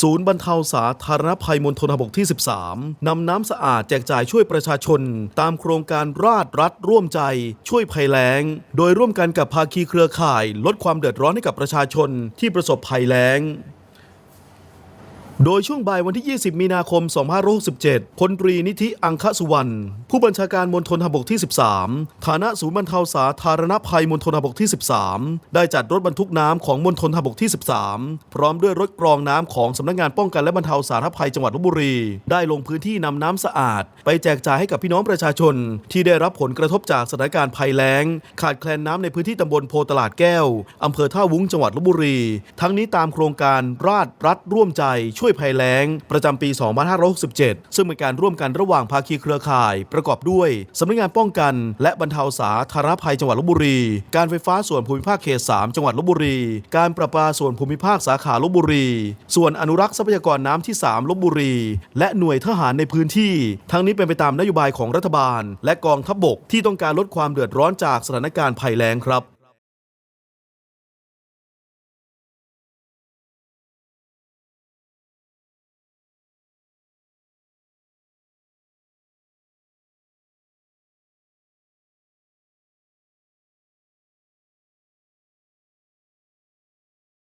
ศูนย์บรรเทาสาธารณภัยมณฑลทบกที่ 13 นำน้ำสะอาดแจกจ่ายช่วยประชาชน ตามโครงการราชรัฐร่วมใจ ช่วยภัยแล้ง โดยร่วมกันกับภาคีเครือข่าย ลดความเดือดร้อนให้กับประชาชนที่ประสบภัยแล้ง โดยช่วงบ่ายวันที่ 20 มีนาคม 2567พลตรีนิธิอังคสุวรรณ ผู้บัญชาการมณฑลทหารบกที่ 13 ฐานะศูนย์บรรเทาสาธารณภัยมณฑลทหารบกที่ 13 ได้จัดรถบรรทุกน้ำของมณฑลทหารบกที่ 13 พร้อมด้วยรถกรองน้ำของสำนักงานป้องกันและบรรเทาสาธารณภัยจังหวัดลบบุรี ได้ลงพื้นที่นำน้ำสะอาด ไปแจกจ่ายให้กับพี่น้องประชาชน ที่ได้รับผลกระทบจากสถานการณ์ภัยแล้ง ขาดแคลนน้ำในพื้นที่ตำบลโพตลาดแก้วอำเภอท่าวุ้งจังหวัดลบบุรี ทั้งนี้ตามโครงการราชรัฐร่วมใจช่วยวยภัยแล้ง ประจำปี 2567 ซึ่งเป็นการร่วมกันระหว่างภาคีเครือข่าย ประกอบด้วยสำนักงานป้องกัน และบรรเทาสาธารณภัยจังหวัดลบบุรี การไฟฟ้าส่วนภูมิภาคเขต 3 จังหวัดลบบุรี การประปาส่วนภูมิภาคสาขาลบบุรี ส่วนอนุรักษ์ทรัพยากรน้ำที่ 3ลบบุรี และหน่วยทหารในพื้นที่ ทั้งนี้เป็นไปตามนโยบายของรัฐบาล และกองทัพบกที่ต้องการลดความเดือดร้อนจากสถานการณ์ภัยแล้งครับ